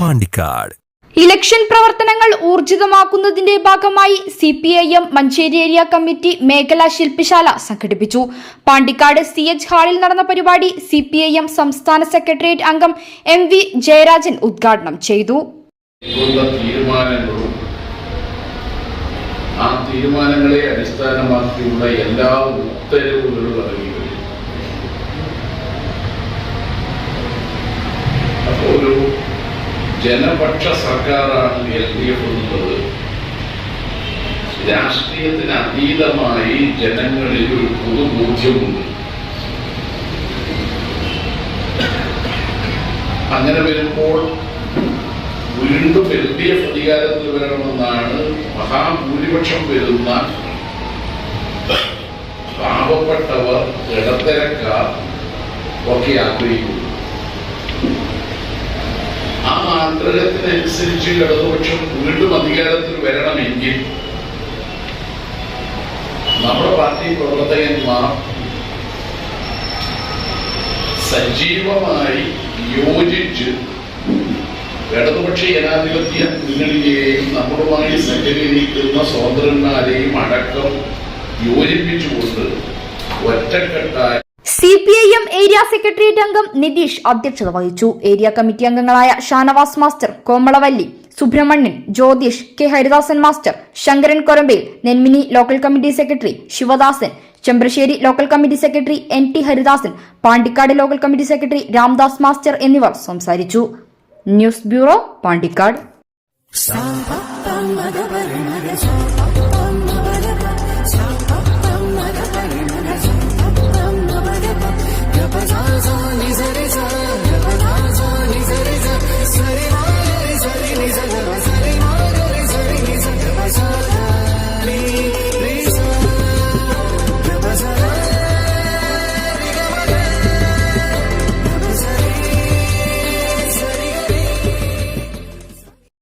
Pandikkad. Election പ്രവർത്തനങ്ങൾ ഊർജിതമാക്കുന്നതിന്റെ ഭാഗമായി C P I M Manjeri area committee മേഖലാ ശില്പശാല സംഘടിപ്പിച്ചു. പാണ്ടിക്കാട് സി എച്ച് ഹാളിൽ നടന്ന പരിപാടി സി പി ഐ എം സംസ്ഥാന സെക്രട്ടേറിയറ്റ് അംഗം എം വി ജയരാജൻ ഉദ്ഘാടനം ചെയ്തു. ആ തീരുമാനങ്ങളെ അടിസ്ഥാനമാക്കിയുള്ള എല്ലാ ഉത്തരവുകളും ഇറങ്ങി ജനപക്ഷ സർക്കാരാണ് എൽ ഡി എഫ് എന്നുള്ളത് രാഷ്ട്രീയത്തിന് അതീതമായി ജനങ്ങളിൽ ഒരു പൊതുബോധ്യമുണ്ട് അങ്ങനെ വരുമ്പോൾ വീണ്ടും എൽ ഡി എഫ് അധികാരത്തിൽ വരണമെന്നാണ് മഹാഭൂരിപക്ഷം വരുന്ന പാവപ്പെട്ടവർ ഇടത്തരക്കാർ ഒക്കെ ആഗ്രഹിക്കുന്നു ആ ആഗ്രഹത്തിനനുസരിച്ച് ഇടതുപക്ഷം വീണ്ടും അധികാരത്തിൽ വരണമെങ്കിൽ നമ്മുടെ പാർട്ടി പ്രവർത്തകന്മാർ സജീവമായി യോജിച്ച് ഇടതുപക്ഷ ജനാധിപത്യ മുന്നണിയെയും നമ്മളുമായി സഹകരിക്കുന്ന സ്വതന്ത്രന്മാരെയും അടക്കം യോജിപ്പിച്ചുകൊണ്ട് ഒറ്റക്കെട്ടായി C P I M area secretariat അംഗം നിതീഷ് അധ്യക്ഷത വഹിച്ചു. ഏരിയ കമ്മിറ്റി അംഗങ്ങളായ Shanavas master Komalavalli Subramanian Jyothish K Haridasan master Sankaran Korambayil Nenmini local committee secretary Sivadasan Chembrasseri local committee secretary N T Haridasan Pandikkad local committee secretary Ramdas master എന്നിവർ സംസാരിച്ചു. News bureau Pandikkad.